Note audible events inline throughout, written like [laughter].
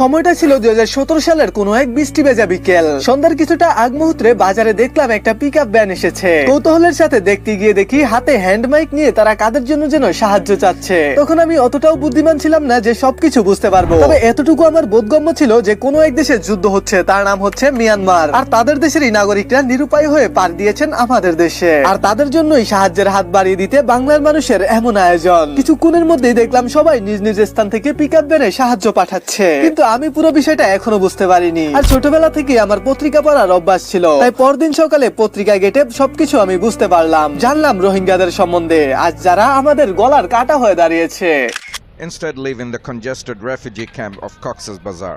সময়টা ছিল দুই হাজার সতেরো সালের কোনো এক বৃষ্টি ভেজা বিকেল। সন্ধ্যার কিছুটা আগ মুহূর্তে বাজারে দেখলাম একটা পিক ভ্যান এসেছে। কৌতূহলের সাথে দেখতে গিয়ে দেখি হাতে হ্যান্ড মাইক নিয়ে তারা কাদের জন্য যেন সাহায্য চাচ্ছে। তখন আমি অতটাও বুদ্ধিমান ছিলাম না যে সবকিছু বুঝতে পারব। তবে এতটুকু আমার বোধগম্য ছিল যে কোনো এক দেশে যুদ্ধ হচ্ছে, তার নাম হচ্ছে মিয়ানমার আর তাদের দেশেরই নাগরিকরা নিরুপায় হয়ে পার দিয়েছেন আমাদের দেশে। আর তাদের জন্যই সাহায্যের হাত বাড়িয়ে দিতে বাংলার মানুষের এমন আয়োজন। কিছুক্ষণের মধ্যেই দেখলাম সবাই নিজ নিজ স্থান থেকে পিক আপ ভ্যানে সাহায্য পাঠাচ্ছে। কিন্তু আমি পুরো বিষয়টা এখনও বুঝতে পারিনি। আর ছোটবেলা থেকে আমার পত্রিকা পড়ার অভ্যাস ছিল। তাই পরদিন সকালে পত্রিকা গেটে সবকিছু আমি বুঝতে পারলাম। জানলাম রোহিঙ্গাদের সম্বন্ধে। আজ যারা আমাদের গলার কাটা হয়ে দাঁড়িয়েছে। Instead, live in the congested refugee camp of Cox's Bazar.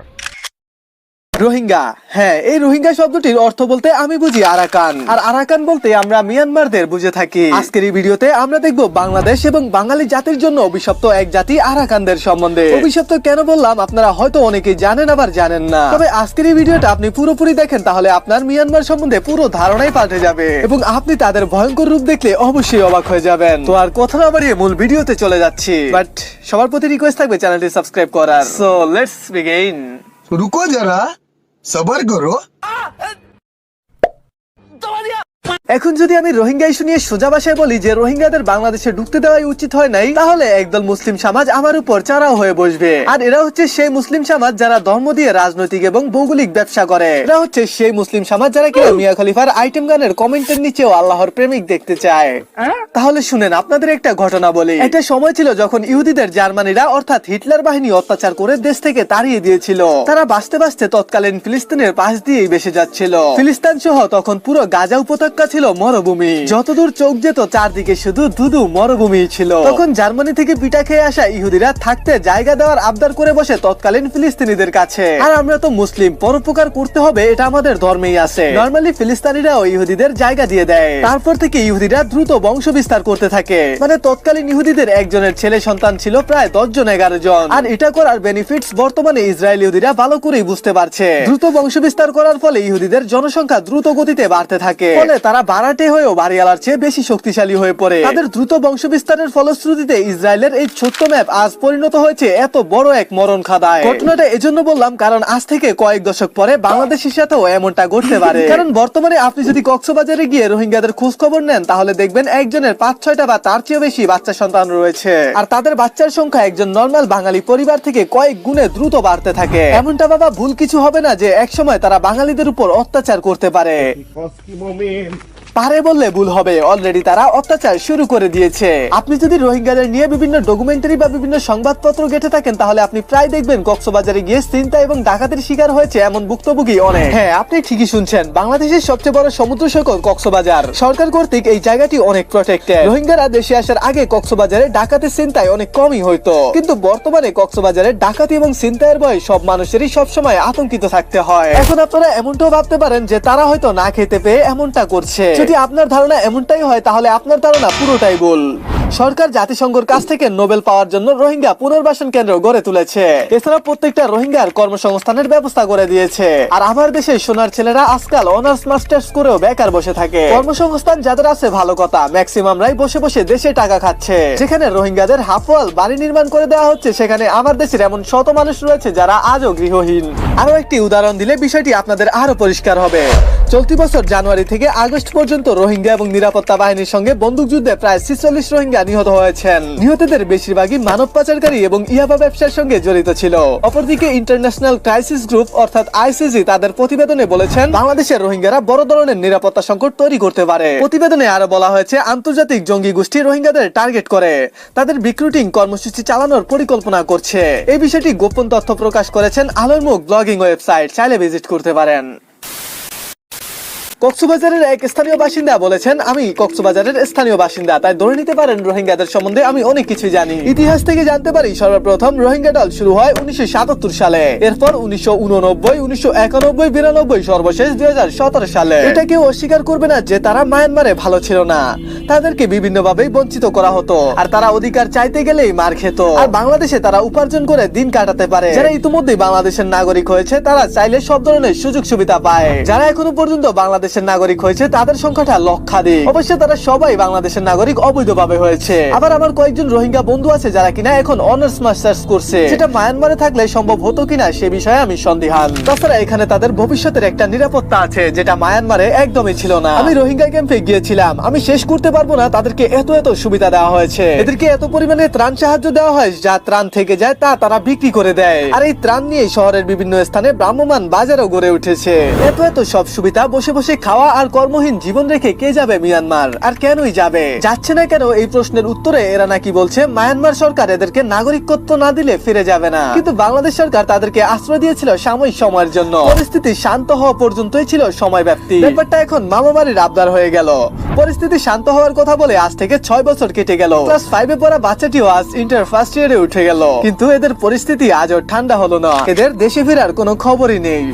Rohingya. হ্যাঁ এই রোহিঙ্গা শব্দটির অর্থ বলতে আমি বুঝি আরাকান। আর আরাকান বলতে আমরা মিয়ানমারদের বুঝে থাকি। আজকের এই ভিডিওতে আমরা দেখব বাংলাদেশ এবং বাঙালি জাতির জন্য অভিশপ্ত এক জাতি আরাকানদের সম্বন্ধে। অভিশপ্ত কেন বললাম আপনারা হয়তো অনেকে জানেন আবার জানেন না। তবে আজকের এই ভিডিওটা আপনি পুরোপুরি দেখেন, তাহলে আপনার মিয়ানমার সম্বন্ধে পুরো ধারণাই পাল্টে যাবে। এবং আপনি তাদের ভয়ঙ্কর রূপ দেখলে অবশ্যই অবাক হয়ে যাবেন। তো আর কথা না বাড়িয়ে মূল ভিডিওতে চলে যাচ্ছি। বাট সবার প্রতি রিকোয়েস্ট থাকবে চ্যানেলটি সাবস্ক্রাইব করার। সো লেটস বিগিন রুকো যারা। सबर करो এখন যদি আমি রোহিঙ্গা ইস্যু নিয়ে সোজা ভাষায় বলি যে রোহিঙ্গাদের বাংলাদেশে ঢুকতে দেওয়াই উচিত হয় নাই, তাহলে একদল মুসলিম সমাজ আমার উপর চারাও হয়ে বসবে। আর এরা হচ্ছে সেই মুসলিম সমাজ যারা ধর্ম দিয়ে রাজনৈতিক এবং ভৌগোলিক ব্যবসা করে। এরা হচ্ছে সেই মুসলিম সমাজ যারা কিনা মিয়া খলিফার আইটেম গানের কমেন্টের নিচেও আল্লাহর প্রেমিক দেখতে চায়। তাহলে শুনেন, আপনাদের একটা ঘটনা বলি। একটা সময় ছিল যখন ইহুদিদের জার্মানিরা, অর্থাৎ হিটলার বাহিনী অত্যাচার করে দেশ থেকে তাড়িয়ে দিয়েছিল। তারা বাঁচতে বাঁচতে তৎকালীন ফিলিস্তিনের পাশ দিয়েই বেসে যাচ্ছিল। ফিলিস্তান সহ তখন পুরো গাজা উপত্যকা মরুভূমি। যতদূর চোখ যেত, চারদিকে শুধু ধুধু মরুভূমি ছিল। তখন জার্মানি থেকে পিঠা খেয়ে আসা ইহুদিরা থাকতে জায়গা দেওয়ার আবদার করে বসে তৎকালীন ফিলিস্তিনিদের কাছে। আর আমরা তো মুসলিম, পরোপকার করতে হবে, এটা আমাদের ধর্মেই আছে। নর্মালি ফিলিস্তিনিরাও ইহুদিদের জায়গা দিয়ে দেয়। তারপর থেকে ইহুদিরা দ্রুত বংশ বিস্তার করতে থাকে। মানে তৎকালীন ইহুদিদের একজনের ছেলে সন্তান ছিল প্রায় দশ জন এগারো জন। আর এটা করার বেনিফিটস বর্তমানে ইসরায়েল ইহুদিরা ভালো করেই বুঝতে পারছে। দ্রুত বংশ বিস্তার করার ফলে ইহুদিদের জনসংখ্যা দ্রুত গতিতে বাড়তে থাকে। ফলে তারা বাড়াটে হয়েও বাড়িওয়ালার চেয়ে বেশি শক্তিশালী হয়ে পড়ে। তাদের দ্রুত বংশ বিস্তারের ফলশ্রুতিতে ইসরায়েলের এই ছোট্ট ম্যাপ আজ পরিণত হয়েছে এত বড় এক মরণ খাদায়। ঘটনাটা এজন্য বললাম কারণ আজ থেকে কয়েক দশক পরে বাংলাদেশের সাথেও এমনটা ঘটতে পারে। [laughs] কারণ বর্তমানে আপনি যদি কক্সবাজারে গিয়ে রোহিঙ্গাদের খোঁজ খবর নেন তাহলে দেখবেন একজনের পাঁচ ছয়টা বা তার চেয়েও বেশি বাচ্চা সন্তান রয়েছে। আর তাদের বাচ্চার সংখ্যা একজন নর্মাল বাঙালি পরিবার থেকে কয়েক গুণে দ্রুত বাড়তে থাকে। এমনটা বাবা ভুল কিছু হবে না যে একসময় তারা বাঙালিদের উপর অত্যাচার করতে পারে। পারে বললে ভুল হবে। অলরেডি তারা অত্যাচার শুরু করে দিয়েছে। আপনি যদি রোহিঙ্গাদের নিয়ে বিভিন্ন ডকুমেন্টারি বা বিভিন্ন সংবাদপত্র গেটে থাকেন, তাহলে আপনি প্রায় দেখবেন কক্সবাজারে গিয়ে চিন্তা এবং ডাকাতের শিকার হয়েছে এমন ভুক্তভোগী অনেক। হ্যাঁ আপনি ঠিকই শুনছেন। বাংলাদেশের সবচেয়ে বড় সমুদ্র সৈকত কক্সবাজার। সরকার কর্তৃক এই জায়গাটি অনেক প্রোটেক্টেড রোহিঙ্গারা দেশে আসার আগে কক্সবাজারে ডাকাতের চিন্তায় অনেক কমই হইতো। কিন্তু বর্তমানে কক্সবাজারে ডাকাতি এবং চিন্তায়ের ভয় সব মানুষেরই সবসময় আতঙ্কিত থাকতে হয়। এখন আপনারা এমনটাও ভাবতে পারেন যে তারা হয়তো না খেতে পেয়ে এমনটা করছে। যদি আপনার ধারণা এমনটাই হয় তাহলে আপনার ধারণা পুরোটাই ভুল সরকার জাতিসংঘের কাছ থেকে নোবেল পাওয়ার জন্য রোহিঙ্গা পুনর্বাসন কেন্দ্র গড়ে তুলেছে। এছাড়া প্রত্যেকটা রোহিঙ্গার কর্মসংস্থানের ব্যবস্থা করে দিয়েছে। আর আমার দেশে সোনার ছেলেরা আজকাল অনার্স, মাস্টার্স করেও বেকার বসে থাকে। কর্মসংস্থান যাদের আছে ভালো কথা, ম্যাক্সিমামরাই বসে বসে দেশে টাকা খাচ্ছে। যেখানে রোহিঙ্গাদের হাফওয়াল বাড়ি নির্মাণ করে দেওয়া হচ্ছে, সেখানে আমার দেশের এমন শত মানুষ রয়েছে যারা আজও গৃহহীন। আরও একটি উদাহরণ দিলে বিষয়টি আপনাদের আরও পরিষ্কার হবে। চলতি বছর জানুয়ারি থেকে আগস্ট পর্যন্ত রোহিঙ্গা এবং নিরাপত্তা বাহিনীর সঙ্গে বন্দুকযুদ্ধে প্রায় ছিচল্লিশ রোহিঙ্গা নিহত হয়েছেন। নিহতদের বেশিরভাগই মানব পাচারকারী এবং ইয়াবা ব্যবসার সঙ্গে জড়িত ছিল। অপরদিকে ইন্টারন্যাশনাল ক্রাইসিস গ্রুপ অর্থাৎ আইসিজি তাদের প্রতিবেদনে বলেছেন, বাংলাদেশের রোহিঙ্গারা বড় ধরনের নিরাপত্তা সংকট তৈরি করতে পারে। প্রতিবেদনে আরও বলা হয়েছে, আন্তর্জাতিক জঙ্গি গোষ্ঠী রোহিঙ্গাদের টার্গেট করে। তাদের রিক্রুটিং কর্মসূচি চালানোর পরিকল্পনা করছে। এই বিষয়টি গোপন তথ্য প্রকাশ করেছেন আলোর মুখ ব্লগিং ওয়েবসাইট, চাইলে ভিজিট করতে পারেন। কক্সবাজারের এক স্থানীয় বাসিন্দা বলেছেন, আমি কক্সবাজারের স্থানীয় বাসিন্দা, তাই ধরে নিতে পারেন রোহিঙ্গাদের সম্বন্ধে আমি অনেক কিছু জানি। ইতিহাস থেকে জানতে পারি, সর্বপ্রথম রোহিঙ্গা দল শুরু হয় উনিশশো সালে। এরপর উনিশশো উননব্বই, উনিশশো একানব্বই, বিরানব্বই সর্বশেষ দুই সালে। এটা কেউ অস্বীকার করবে না যে তারা মায়ানমারে ভালো ছিল না। তাদেরকে বিভিন্ন ভাবেই বঞ্চিত করা হতো। আর তারা অধিকার চাইতে গেলেই মার খেত। আর বাংলাদেশে তারা উপার্জন করে দিন কাটাতে পারে। যারা ইতিমধ্যে বাংলাদেশের নাগরিক হয়েছে, তারা চাইলে সব ধরনের সুযোগ সুবিধা পায়। যারা এখনও পর্যন্ত বাংলাদেশ বাংলাদেশের নাগরিক হয়েছে, তাদের সংখ্যাটা লক্ষাধিক। অবশ্য তারা সবাই বাংলাদেশের নাগরিক অবৈধভাবে হয়েছে। আবার আমার কয়েকজন রোহিঙ্গা বন্ধু আছে যারা কিনা এখন অনার্স মাস্টার্স করছে সেটা মায়ানমারে থাকলে সম্ভব হতো কিনা সে বিষয়ে আমি সন্দিহান। তাছাড়া এখানে তাদের ভবিষ্যতের একটা নিরাপত্তা আছে, যেটা মায়ানমারে একদমই ছিল না। আমি রোহিঙ্গা ক্যাম্পে গিয়েছিলাম। আমি শেষ করতে পারব না, তাদেরকে এত এত সুবিধা দেওয়া হয়েছে। এদেরকে এত পরিমাণে ত্রাণ সাহায্য দেওয়া হয়, যা ত্রাণ থেকে যায় তা তারা বিক্রি করে দেয়। আর এই ত্রাণ নিয়ে শহরের বিভিন্ন স্থানে ভ্রাম্যমান বাজারও গড়ে উঠেছে। এত এত সব সুবিধা বসে বসে খাওয়া আর কর্মহীন জীবন রেখে কে যাবে মিয়ানমার? আর কেনই যাবে? যাচ্ছে না কেন এই প্রশ্নের উত্তরে এরা নাকি বলছে, মায়ানমার সরকার এদেরকে নাগরিকত্ব না দিলে ফিরে যাবে না। কিন্তু বাংলাদেশ সরকার তাদেরকে আশ্রয় দিয়েছিল সাময়িক সময়ের জন্য। পরিস্থিতি শান্ত হওয়া পর্যন্তই ছিল সময় ব্যাপ্তি ব্যাপারটা এখন মামাবাড়ির আবদার হয়ে গেল। পরিস্থিতি শান্ত হওয়ার কথা বলে আজ থেকে ছয় বছর কেটে গেল। ক্লাস ফাইভে পড়া বাচ্চাটিও আজ ইন্টার ফার্স্ট ইয়ারে উঠে গেল। কিন্তু এদের পরিস্থিতি আজও ঠান্ডা হলো না। এদের দেশে ফেরার কোনো খবরই নেই।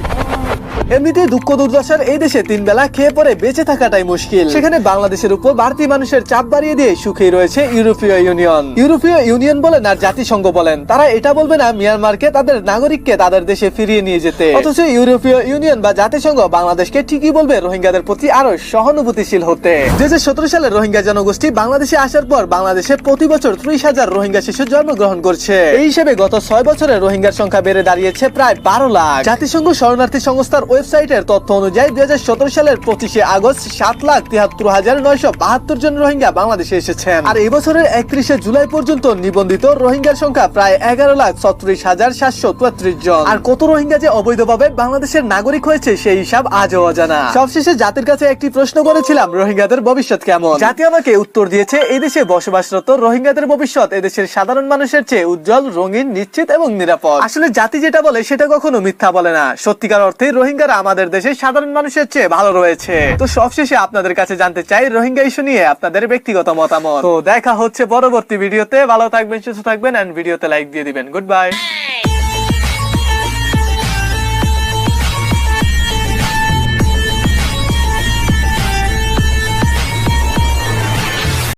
এমনিতে দুঃখ দুর্দশার এই দেশে তিন বেলা খেয়ে পরে বেঁচে থাকাটাই মুশকিল। সেখানে বাংলাদেশের উপর বাড়তি মানুষের চাপ বাড়িয়ে দিয়ে সুখেই রয়েছে ইউরোপীয় ইউনিয়ন। ইউরোপীয় ইউনিয়ন বলেন আর জাতিসংঘ বলেন। তারা এটা বলবে না, মিয়ানমারকে তাদের নাগরিককে তাদের দেশে ফিরিয়ে নিয়ে যেতে। অথচ ইউরোপীয় ইউনিয়ন বা জাতিসংঘ বাংলাদেশকে ঠিকই বলবে, রোহিঙ্গাদের প্রতি আরও সহানুভূতিশীল হতে। দুই হাজার সতেরো সালে রোহিঙ্গা জনগোষ্ঠী বাংলাদেশে আসার পর বাংলাদেশে প্রতি বছর ত্রিশ হাজার রোহিঙ্গা শিশু জন্মগ্রহণ করছে। এই হিসেবে গত ছয় বছরে রোহিঙ্গার সংখ্যা বেড়ে দাঁড়িয়েছে প্রায় বারো লাখ। জাতিসংঘ শরণার্থী সংস্থার ওয়েবসাইটের তথ্য অনুযায়ী দু হাজার সতেরো সালের পঁচিশে আগস্ট সাত লাখ তিয়াত্তর হাজার নয়শো বাহাত্তর জন রোহিঙ্গা বাংলাদেশে এসেছেন। আর এই বছরের একত্রিশে জুলাই পর্যন্ত নিবন্ধিত রোহিঙ্গার সংখ্যা প্রায় এগারো লাখ ছত্রিশ হাজার সাতশো চুয়াত্রিশ জন। আর কত রোহিঙ্গা যে অবৈধভাবে বাংলাদেশের নাগরিক হয়েছে সেই হিসাব আজও অজানা। সবশেষে জাতির কাছে একটি প্রশ্ন করেছিলাম, রোহিঙ্গাদের ভবিষ্যৎ কেমন? জাতি আমাকে উত্তর দিয়েছে, এই দেশে বসবাসরত রোহিঙ্গাদের ভবিষ্যৎ এদেশের সাধারণ মানুষের চেয়ে উজ্জ্বল, রঙিন, নিশ্চিত এবং নিরাপদ। আসলে জাতি যেটা বলে সেটা কখনো মিথ্যা বলে না। সত্যিকার অর্থে রোহিঙ্গারা আমাদের দেশে সাধারণ মানুষের চেয়ে ভালো রয়েছে। তো সবশেষে আপনাদের কাছে জানতে চাই রোহিঙ্গা ইস্যু নিয়ে আপনাদের ব্যক্তিগত মতামত। তো দেখা হচ্ছে পরবর্তী ভিডিওতে। ভালো থাকবেন, সুস্থ থাকবেন এন্ড ভিডিওতে লাইক দিয়ে দিবেন। Good bye